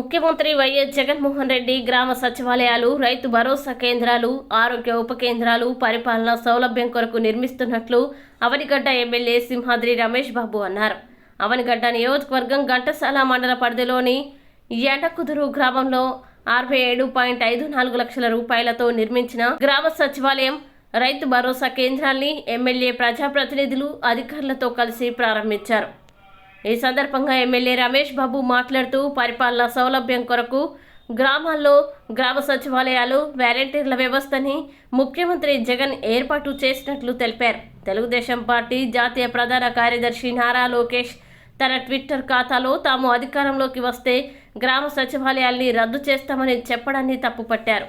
ముఖ్యమంత్రి వైఎస్ జగన్మోహన్ రెడ్డి గ్రామ సచివాలయాలు రైతు భరోసా కేంద్రాలు ఆరోగ్య ఉప కేంద్రాలు పరిపాలన సౌలభ్యం కొరకు నిర్మిస్తున్నట్లు అవనిగడ్డ ఎమ్మెల్యే సింహాద్రి రమేష్ బాబు అన్నారు. అవనిగడ్డ నియోజకవర్గం ఘంటసాల మండల పరిధిలోని ఎండకుదురు గ్రామంలో అరవై ఏడు పాయింట్ ఐదు నాలుగు లక్షల రూపాయలతో నిర్మించిన గ్రామ సచివాలయం రైతు భరోసా కేంద్రాల్ని ఎమ్మెల్యే ప్రజాప్రతినిధులు అధికారులతో కలిసి ప్రారంభించారు. ఈ సందర్భంగా ఎమ్మెల్యే రమేష్ బాబు మాట్లాడుతూ పరిపాలన సౌలభ్యం కొరకు గ్రామాల్లో గ్రామ సచివాలయాలు వాలంటీర్ల వ్యవస్థని ముఖ్యమంత్రి జగన్ ఏర్పాటు చేసినట్లు తెలిపారు. తెలుగుదేశం పార్టీ జాతీయ ప్రధాన కార్యదర్శి నారా లోకేష్ తన ట్విట్టర్ ఖాతాలో తాము అధికారంలోకి వస్తే గ్రామ సచివాలయాల్ని రద్దు చేస్తామని చెప్పడాన్ని తప్పుపట్టారు.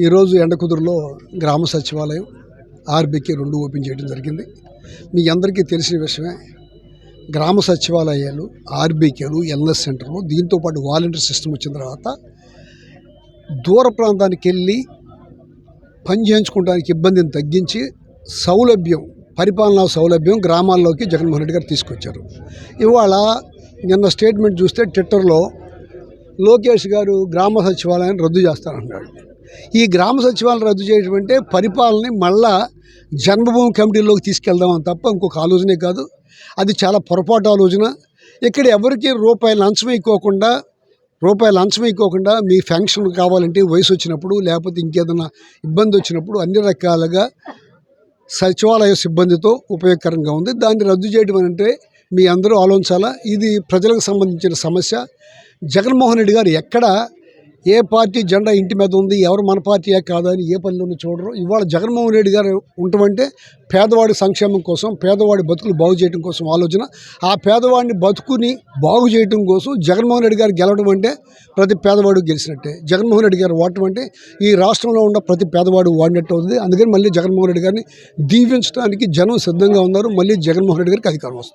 ఈరోజు ఎండకుదురులో గ్రామ సచివాలయం ఆర్బీకే రెండు ఓపెన్ చేయడం జరిగింది. మీ అందరికీ తెలిసిన విషయమే గ్రామ సచివాలయాలు ఆర్బీకేలు ఎల్ఎస్ సెంటర్లు దీంతోపాటు వాలంటీర్ సిస్టమ్ వచ్చిన తర్వాత దూర ప్రాంతానికి వెళ్ళి పని చేయించుకోవడానికి ఇబ్బందిని తగ్గించి సౌలభ్యం పరిపాలనా సౌలభ్యం గ్రామాల్లోకి జగన్మోహన్ రెడ్డి గారు తీసుకొచ్చారు. ఇవాళ నిన్న స్టేట్మెంట్ చూస్తే ట్విట్టర్లో లోకేష్ గారు గ్రామ సచివాలయాన్ని రద్దు చేస్తారన్నాడు ఈ గ్రామ సచివాలయం రద్దు చేయడం అంటే పరిపాలనని మళ్ళా జన్మభూమి కమిటీలోకి తీసుకెళ్దామని తప్ప ఇంకొక ఆలోచనే కాదు. అది చాలా పొరపాటు ఆలోచన. ఇక్కడ ఎవరికి రూపాయి లంచం ఇవ్వకుండా రూపాయి లంచం ఇవ్వకుండా మీ ఫంక్షన్ కావాలంటే వయసు వచ్చినప్పుడు లేకపోతే ఇంకేదైనా ఇబ్బంది వచ్చినప్పుడు అన్ని రకాలుగా సచివాలయ సిబ్బందితో ఉపయోగకరంగా ఉంది. దాన్ని రద్దు చేయడం అంటే మీ అందరూ ఆలోచించాలా? ఇది ప్రజలకు సంబంధించిన సమస్య. జగన్మోహన్ రెడ్డి గారు ఎక్కడ ఏ పార్టీ జెండా ఇంటి మీద ఉంది ఎవరు మన పార్టీయే కాదని ఏ పనిలోనూ చూడరు. ఇవాళ జగన్మోహన్ రెడ్డి గారు ఉండమంటే పేదవాడి సంక్షేమం కోసం పేదవాడి బతుకులు బాగు చేయడం కోసం ఆలోచన. ఆ పేదవాడిని బతుకుని బాగు చేయడం కోసం జగన్మోహన్ రెడ్డి గారు గెలవడం అంటే ప్రతి పేదవాడు గెలిచినట్టే. జగన్మోహన్ రెడ్డి గారు ఓటం అంటే ఈ రాష్ట్రంలో ఉన్న ప్రతి పేదవాడు వాడినట్టు అవుతుంది. అందుకని మళ్ళీ జగన్మోహన్ రెడ్డి గారిని దీవించడానికి జనం సిద్ధంగా ఉన్నారు. మళ్ళీ జగన్మోహన్ రెడ్డి గారికి అధికారం వస్తుంది.